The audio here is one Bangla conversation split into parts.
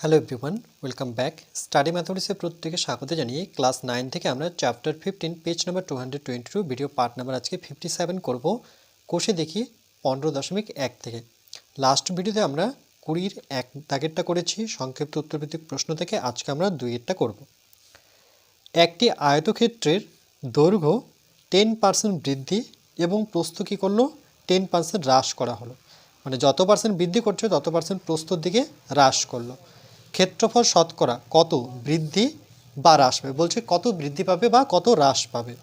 Hello everyone welcome back study ম্যাথমেটিক্সে প্রত্যেকে স্বাগত জানিয়ে ক্লাস নাইন থেকে আমরা chapter fifteen page number two hundred twenty two video part number আজকে ফিফটি সেভেন করব। কোষে দেখি পনেরো দশমিক এক থেকে। লাস্ট ভিডিওতে আমরা কুড়ির এক দাগেরটা করেছি, সংক্ষিপ্ত উত্তরভিত্তিক প্রশ্ন থেকে আজকে আমরা দুইয়েরটা করব। একটি আয়তক্ষেত্রের দৈর্ঘ্য টেন পার্সেন্ট বৃদ্ধি এবং প্রস্থ কী করল? টেন পার্সেন্ট হ্রাস করা হলো। মানে যত পার্সেন্ট বৃদ্ধি করছে, তত পার্সেন্ট প্রস্তর দিকে হ্রাস করল। ক্ষেত্রফল শতকরা কত বৃদ্ধি বা হ্রাস পাবে? বলছে কত বৃদ্ধি পাবে বা কত হ্রাস পাবে।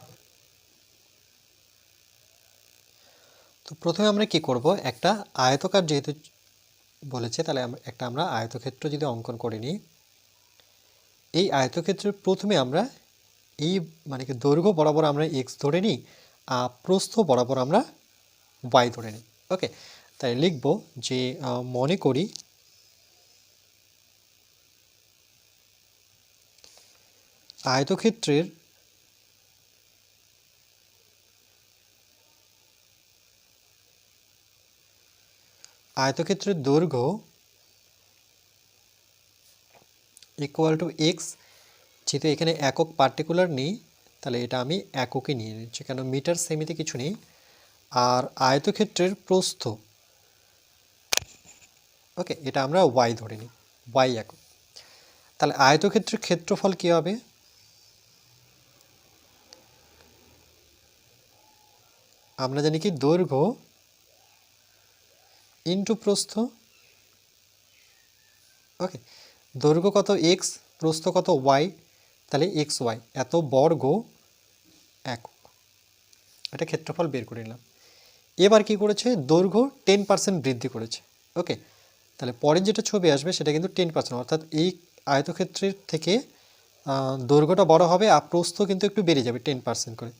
তো প্রথমে আমরা কি করব? একটা আয়তকার যেহেতু বলেছে, তাহলে একটা আমরা আয়তক্ষেত্র যদি অঙ্কন করে নিই, এই আয়তক্ষেত্রের প্রথমে আমরা এই মানে কি দৈর্ঘ্য বরাবর আমরা এক্স ধরে নিই, আর প্রস্থ বরাবর আমরা ওয়াই ধরে নিই। ওকে? তাই লিখব যে মনে করি আয়তক্ষেত্রের আয়তক্ষেত্রের দৈর্ঘ্য ইকুয়াল টু এক্স যেহেতু এখানে একক পার্টিকুলার নেই, তাহলে এটা আমি এককে নিয়ে নিচ্ছি, কেন মিটার সেমিতে কিছু নেই। আর আয়তক্ষেত্রের প্রস্থ ওকে এটা আমরা ওয়াই ধরে নিই ওয়াই একক। তাহলে আয়তক্ষেত্রের ক্ষেত্রফল কী হবে? আমরা জানি কি দৈর্ঘ্য ইন্টু প্রস্থ ওকে দৈর্ঘ্য কত এক্স প্রস্থ কত ওয়াই তাহলে এক্স ওয়াই এত বর্গ একক। এটা ক্ষেত্রফল বের করে নিলাম। এবার কি করেছে? দৈর্ঘ্য টেন পার্সেন্ট বৃদ্ধি করেছে ওকে তাহলে পরের যেটা ছবি আসবে সেটা কিন্তু টেন পার্সেন্ট অর্থাৎ এই আয়তক্ষেত্রের থেকে দৈর্ঘ্যটা বড় হবে আর প্রস্থ কিন্তু একটু বেড়ে যাবে টেন পার্সেন্ট করে।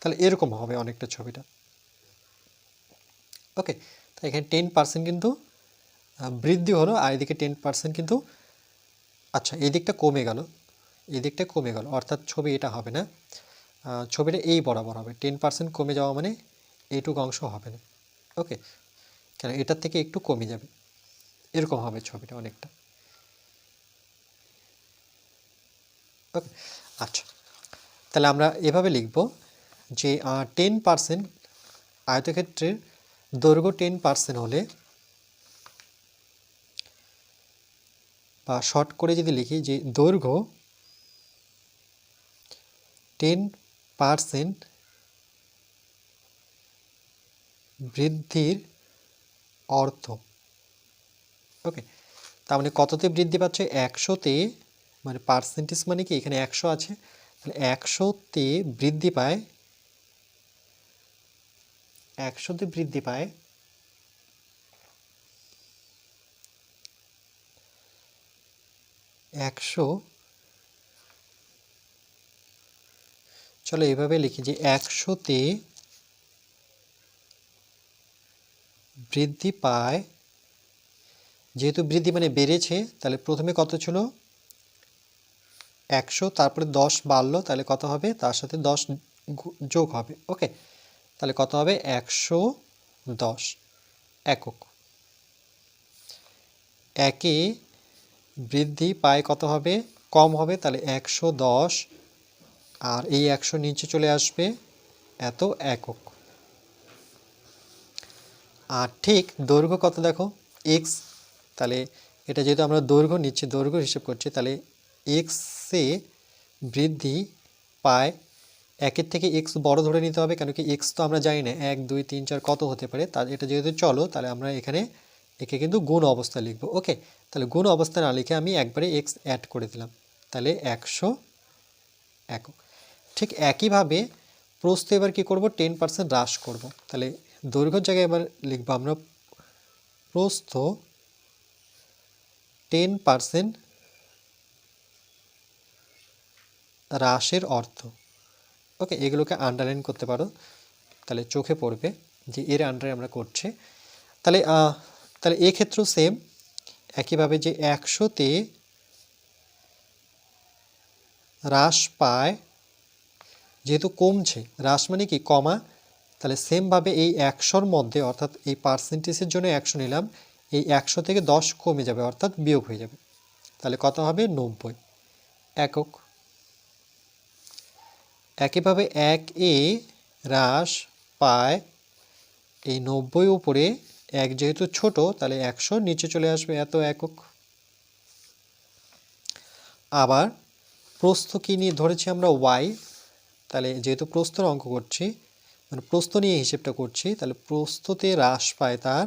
তাহলে এরকম হবে অনেকটা ছবিটা। ওকে তাই এখানে টেন পার্সেন্ট কিন্তু বৃদ্ধি হলো, আর এদিকে টেন পার্সেন্ট কিন্তু আচ্ছা এই দিকটা কমে গেল, এই দিকটা কমে গেল, অর্থাৎ ছবি এটা হবে না ছবিটা এই বরাবর হবে টেন পার্সেন্ট কমে যাওয়া মানে এইটুকু অংশ হবে না। ওকে কেন এটার থেকে একটু কমে যাবে, এরকম হবে ছবিটা অনেকটা। ওকে আচ্ছা তাহলে আমরা এভাবে লিখব যে টেন পার্সেন্ট আয়তক্ষেত্রের দৈর্ঘ্য টেন পার্সেন্ট হলে বা শর্ট করে যদি লিখি যে দৈর্ঘ্য টেন পার্সেন্ট বৃদ্ধির অর্থ। ওকে তার মানে কততে বৃদ্ধি পাচ্ছে? একশোতে মানে পার্সেন্টেজ মানে কি? এখানে একশো আছে। তাহলে একশোতে বৃদ্ধি পায় একশোতে বৃদ্ধি পায়। একশো চলো এভাবে লিখি যে একশোতে বৃদ্ধি পায়। যেহেতু বৃদ্ধি মানে বেড়েছে, তাহলে প্রথমে কত ছিল? একশো, তারপরে দশ বাড়লো, তাহলে কত হবে? তার সাথে দশ যোগ হবে। ওকে তাহলে কত হবে? একশো দশ। একক। একে বৃদ্ধি পায় কত হবে? কম হবে, তাহলে একশো দশ। আর এই একশো নিচে চলে আসবে এত একক। আর ঠিক দৈর্ঘ্য কত দেখো? এক্স তাহলে এটা যেহেতু আমরা দৈর্ঘ্য নিচ্ছি, দৈর্ঘ্য হিসেব করছি, তাহলে এক্সে বৃদ্ধি পায় একের থেকে এক্স বড় ধরে নিতে হবে, কেন কি এক্স তো আমরা জানি না, এক, দুই, তিন, চার কত হতে পারে, তার এটা যেহেতু চলো, তাহলে আমরা এখানে একে কিন্তু গুণ অবস্থা লিখব, ওকে? তাহলে গুণ অবস্থা না লিখে আমি একবারে এক্স অ্যাড করে দিলাম, তাহলে একশো একক। ঠিক একইভাবে প্রস্থ এবার কি করব? টেন পার্সেন্ট হ্রাস করব। তাহলে দৈর্ঘ্যের জায়গায় এবার লিখব আমরা প্রস্থ টেন পার্সেন্ট হ্রাসের অর্থ। ওকে এগুলোকে আন্ডারলাইন করতে পারো। তাহলে চোখে পড়বে যে এর আন্ডারে আমরা করছি। তাহলে তাহলে এক্ষেত্রেও সেম একইভাবে যে একশোতে হ্রাস পায়, যেহেতু কমছে, হ্রাস মানে কি? কমা। তাহলে সেমভাবে এই একশোর মধ্যে, অর্থাৎ এই পার্সেন্টেজের জন্য একশো নিলাম, এই একশো থেকে দশ কমে যাবে, অর্থাৎ বিয়োগ হয়ে যাবে। তাহলে কত হবে? নব্বই। একক। একইভাবে এক এ হ্রাস পায়। এই নব্বই উপরে এক যেহেতু ছোট, তাহলে একশো নিচে চলে আসবে এত একক। আবার প্রস্থ কী নিয়ে ধরেছি আমরা? ওয়াই। তাহলে যেহেতু প্রস্থর অঙ্ক করছি মানে প্রস্থ নিয়ে হিসেবটা করছি, তাহলে প্রস্থতে হ্রাস পায় তার।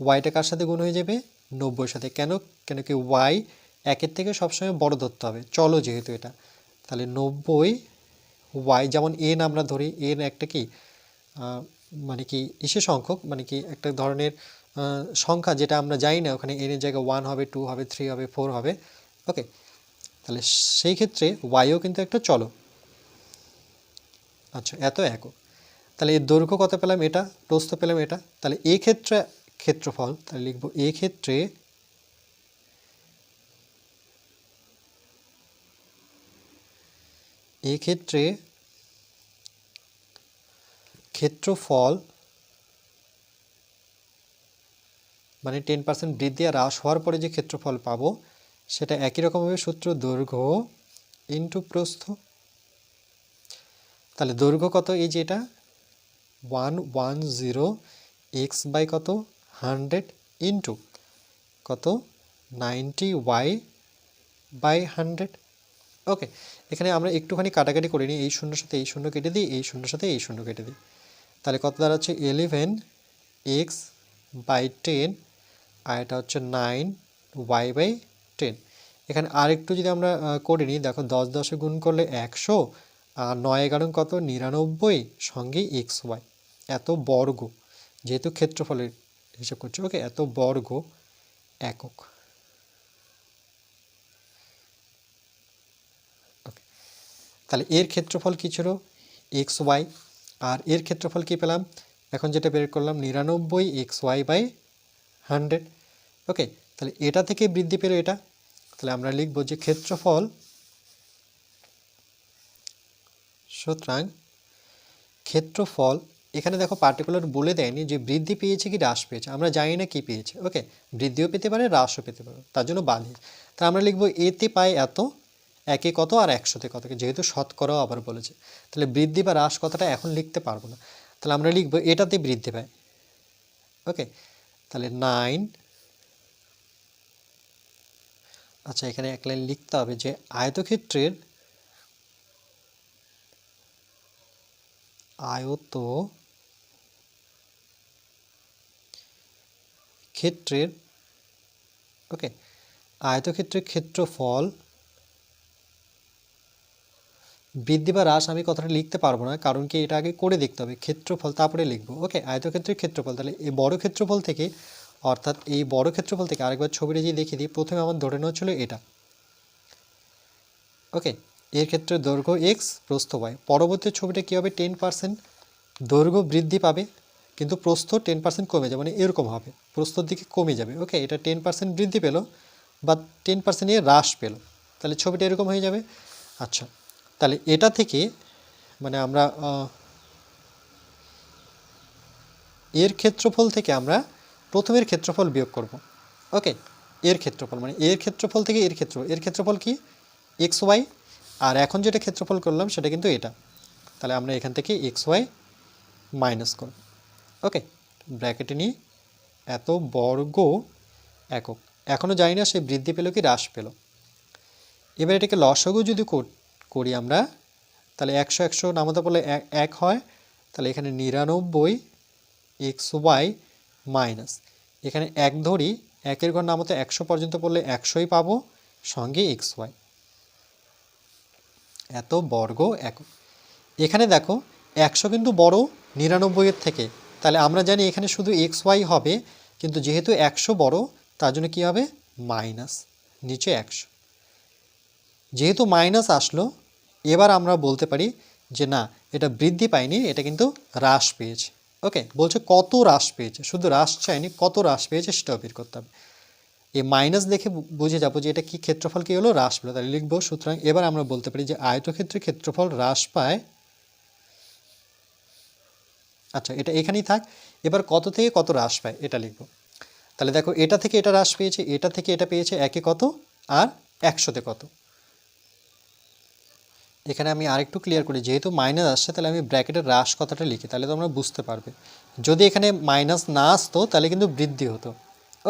ওয়াইটা কার সাথে গুণ হয়ে যাবে? নব্বইয়ের সাথে। কেন? কেন কি ওয়াই একের থেকে সবসময় বড় ধরতে হবে। চলো যেহেতু এটা। তাহলে নব্বই ওয়াই যেমন এন আমরা ধরি এন একটা কি মানে কি ইসে সংখ্যক মানে কি একটা ধরনের সংখ্যা যেটা আমরা জানি না, ওখানে এনের জায়গায় ওয়ান হবে টু হবে থ্রি হবে ফোর হবে ওকে তাহলে সেই ক্ষেত্রে ওয়াইও কিন্তু একটা চলো। আচ্ছা এত একক। তাহলে এর দৈর্ঘ্য কত পেলাম এটা? প্রস্থ পেলাম এটা। তাহলে এক্ষেত্রে ক্ষেত্রফল, তাহলে লিখব এই ক্ষেত্রে এই ক্ষেত্রে ক্ষেত্রফল মানে টেন পার্সেন্ট বৃদ্ধি আর হ্রাস হওয়ার পরে যে ক্ষেত্রফল পাবো, সেটা একই রকমভাবে সূত্র দৈর্ঘ্য ইন্টু প্রস্থ। তাহলে দৈর্ঘ্য কত? এই যে এটা one one zero X by কত? হান্ড্রেড ইন্টু কত? Ninety Y by hundred okay এখানে আমরা একটুখানি কাটাকাটি করে নিই, এই শূন্যর সাথে এই শূন্য কেটে দিই, এই শূন্যর সাথে এই শূন্য কেটে দিই। তাহলে কত দাঁড়াচ্ছে? এলেভেন এক্স বাই টেন আর এটা হচ্ছে নাইন ওয়াই বাই টেন এখানে আরেকটু যদি আমরা করে নিই, দেখো দশ দশে গুণ করলে একশো, আর নয় এগারো কত? নিরানব্বই, সঙ্গে এক্স ওয়াই এত বর্গ, যেহেতু ক্ষেত্রফলের হিসাব করছে ওকে এত বর্গ একক। তাহলে এর ক্ষেত্রফল কী ছিল? X Y. আর এর ক্ষেত্রফল কী পেলাম? এখন যেটা বের করলাম, নিরানব্বই X Y by hundred. Okay, তাহলে এটা থেকে বৃদ্ধি পেল এটা। তাহলে আমরা লিখব যে ক্ষেত্রফল সুতরাং ক্ষেত্রফল, এখানে দেখো পার্টিকুলার বলে দেয়নি যে বৃদ্ধি পেয়েছে কি, হ্রাস পেয়েছে। আমরা জানি না কি পেয়েছে। ওকে, বৃদ্ধিও পেতে পারে, হ্রাসও পেতে পারে। তার জন্য দিয়েছে। তা আমরা লিখব এতে পায় এত একে কত আর একশোতে কত? যেহেতু শতকরাও আবার বলেছে। তাহলে বৃদ্ধি বা হ্রাস কথাটা এখন লিখতে পারব না। তাহলে আমরা লিখব এটাতে বৃদ্ধি পায়। ওকে? তাহলে নাইন। আচ্ছা এখানে এক লাইন লিখতে হবে যে আয়তক্ষেত্রের আয়ত ক্ষেত্রের, ওকে? আয়তক্ষেত্রের ক্ষেত্রফল বৃদ্ধি বা হ্রাস আমি কথাটা লিখতে পারব না, কারণ কি এটা আগে করে দেখতে হবে। ক্ষেত্রফল তারপরে লিখব। ওকে, আয়তক্ষেত্রের ক্ষেত্রফল। তাহলে এই বড় ক্ষেত্রফল থেকে, অর্থাৎ এই বড় ক্ষেত্রফল থেকে আরেকবার ছবিটা যদি দেখিয়ে দিই, প্রথমে আমার ধরে নেওয়া ছিল এটা। ওকে, এর ক্ষেত্রে দৈর্ঘ্য এক্স প্রস্থ ওয়াই পরবর্তী ছবিটা কী হবে? টেন পার্সেন্ট দৈর্ঘ্য বৃদ্ধি পাবে, কিন্তু প্রস্থ টেন পার্সেন্ট কমে যাবে মানে এরকম হবে। প্রস্থর দিকে কমে যাবে। ওকে, এটা টেন পার্সেন্ট বৃদ্ধি পেল, বা টেন পার্সেন্ট এর হ্রাস পেল। তাহলে ছবিটা এরকম হয়ে যাবে। আচ্ছা তাহলে এটা থেকে মানে আমরা এর ক্ষেত্রফল থেকে আমরা প্রথমের ক্ষেত্রফল বিয়োগ করব। ওকে, এর ক্ষেত্রফল মানে এর ক্ষেত্রফল থেকে এর ক্ষেত্রফল এর ক্ষেত্রফল কি? এক্স ওয়াই, আর এখন যেটা ক্ষেত্রফল করলাম সেটা কিন্তু এটা। তাহলে আমরা এখান থেকে এক্স ওয়াই মাইনাস করব। ওকে, ব্র্যাকেটে নিয়ে এত বর্গ একক। এখনও জানি না সে বৃদ্ধি পেল কি হ্রাস পেল। এবার এটাকে লসগু যদি কর- আমরা। তাহলে একশো একশো নামাতে বলে এক- এক হয়। তাহলে এখানে নিরানব্বই এক্স ওয়াই মাইনাস। এখানে এক ধরি, একের ঘর নামতে একশো পর্যন্ত পড়লে একশোই পাবো। সঙ্গে এক্স ওয়াই। এত বর্গ এক এখানে দেখো, একশো কিন্তু বড় নিরানব্বইয়ের থেকে। তাহলে আমরা জানি এখানে শুধু এক্স ওয়াই হবে, কিন্তু যেহেতু একশো বড়, তার জন্য কী হবে? মাইনাস। নিচে একশো। যেহেতু মাইনাস আসলো এবার আমরা বলতে পারি যে না, এটা বৃদ্ধি পায়নি, এটা কিন্তু হ্রাস পেয়েছে। ওকে, বলছে কত হ্রাস পেয়েছে? শুধু হ্রাস চাইনি কত হ্রাস পেয়েছে সেটাও বের করতে হবে। এই মাইনাস দেখে বুঝে যাব যে এটা কি ক্ষেত্রফল, কী হলো? হ্রাস পেল। তাহলে লিখব, সুতরাং এবার আমরা বলতে পারি যে আয়তক্ষেত্রে ক্ষেত্রফল হ্রাস পায়। আচ্ছা এটা এখানেই থাক। এবার কত থেকে কত হ্রাস পায়, এটা লিখব। তাহলে দেখো, এটা থেকে এটা হ্রাস পেয়েছে, এটা থেকে এটা পেয়েছে একে কত? আর একশোতে কত? এখানে আমি আরেকটু ক্লিয়ার করি, যেহেতু মাইনাস আসছে, তাহলে আমি ব্র্যাকেটের হ্রাস কথাটা লিখি, তাহলে তোমরা বুঝতে পারবে। যদি এখানে মাইনাস না আসতো, তাহলে কিন্তু বৃদ্ধি হতো।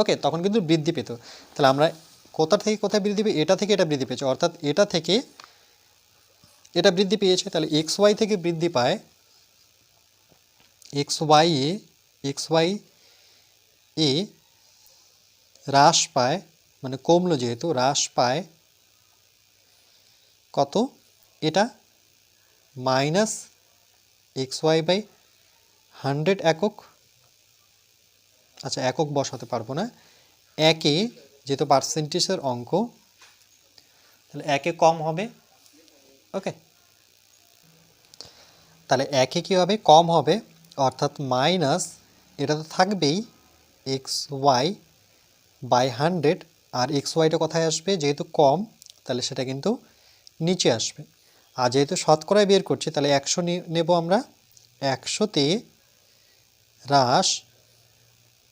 ওকে তখন কিন্তু বৃদ্ধি পেত। তাহলে আমরা কোথা থেকে কোথায় বৃদ্ধি পেয়ে এটা থেকে এটা বৃদ্ধি পেয়েছে। অর্থাৎ এটা থেকে এটা বৃদ্ধি পেয়েছে, তাহলে এক্স ওয়াই থেকে বৃদ্ধি পায় এক্স ওয়াই এ এক্স ওয়াই এ হ্রাস পায় মানে কমলো যেহেতু, হ্রাস পায় কত? এটা minus X Y by hundred একক। আচ্ছা একক বসাতে পারব না। একে যেহেতু পার্সেন্টেজের অঙ্ক, তাহলে একে কম হবে। ওকে তাহলে একে কী হবে? কম হবে, অর্থাৎ মাইনাস এটা তো থাকবেই এক্স ওয়াই বাই হান্ড্রেড আর এক্স ওয়াইটা কোথায় আসবে? যেহেতু কম, তাহলে সেটা কিন্তু নিচে আসবে। আর যেহেতু শতকরায় বের করছি, তাহলে একশো নেব আমরা। একশোতে হ্রাস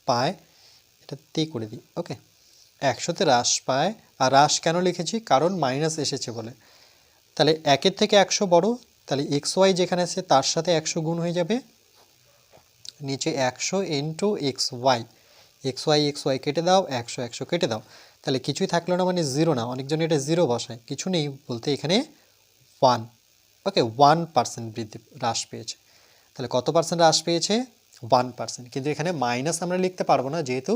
পায়, এটা তে করে দিই, ওকে। একশোতে হ্রাস পায়, আর হ্রাস কেন লিখেছি? কারণ মাইনাস এসেছে বলে। তাহলে একের থেকে একশো বড়, তাহলে এক্স ওয়াই যেখানে আছে, তার সাথে একশো গুণ হয়ে যাবে। নিচে একশো into X Y. X Y X Y কেটে দাও, একশো একশো কেটে দাও। তাহলে কিছুই থাকল না মানে জিরো না অনেকজন এটা জিরো বসায়। কিছু নেই বলতে এখানে ওয়ান ওকে, ওয়ান পার্সেন্ট বৃদ্ধি, হ্রাস পেয়েছে। তাহলে কত পার্সেন্ট হ্রাস পেয়েছে? One percent. কিন্তু এখানে মাইনাস আমরা লিখতে পারব না, যেহেতু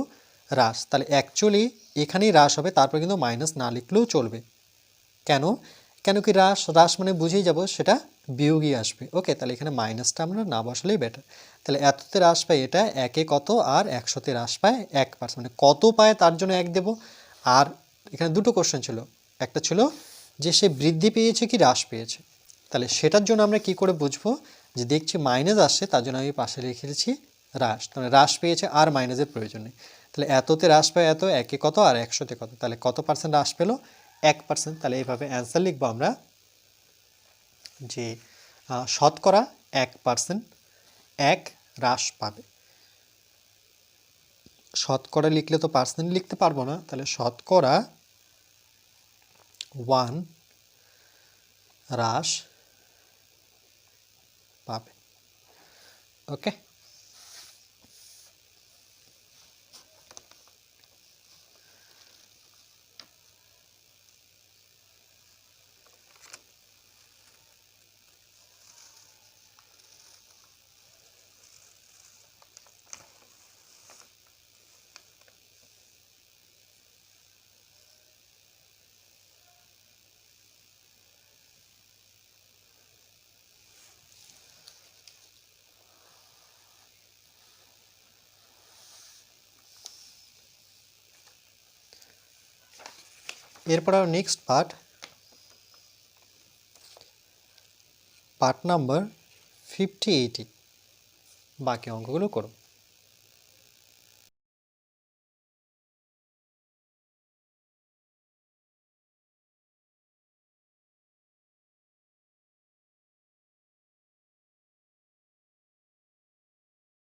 হ্রাস। তাহলে অ্যাকচুয়ালি এখানেই হ্রাস হবে, তারপর কিন্তু মাইনাস না লিখলেও চলবে। কেন? কেন কি হ্রাস? হ্রাস মানে বুঝেই যাব, সেটা বিয়োগই আসবে। ওকে, তাহলে এখানে মাইনাসটা আমরা না বসালেই বেটার তাহলে এততে হ্রাস পায় এটা, একে কত আর একশোতে হ্রাস পায় এক পার্সেন্ট। মানে কত পায় তার জন্য এক দেব? আর এখানে দুটো কোশ্চেন ছিল। একটা ছিল যে সে বৃদ্ধি পেয়েছে কি হ্রাস পেয়েছে। তাহলে সেটার জন্য আমরা কি করে বুঝব? যে দেখছি মাইনাস আসছে, তার জন্য আমি পাশে লিখে দিচ্ছি হ্রাস। তাহলে হ্রাস পেয়েছে আর মাইনাসের প্রয়োজন নেই। তাহলে এততে হ্রাস পায় এত, একে কত আর একশোতে কত? তাহলে কত পার্সেন্ট হ্রাস পেল? এক পার্সেন্ট তাহলে এইভাবে অ্যান্সার লিখব আমরা যে শতকরা এক পার্সেন্ট এক হ্রাস পাবে। শতকরা লিখলে তো পার্সেন্ট লিখতে পারব না। তাহলে শতকরা ওয়ান হ্রাস পাবে ওকে এরপর আর next part part number fifty eighty বাকি অঙ্কগুলো করো।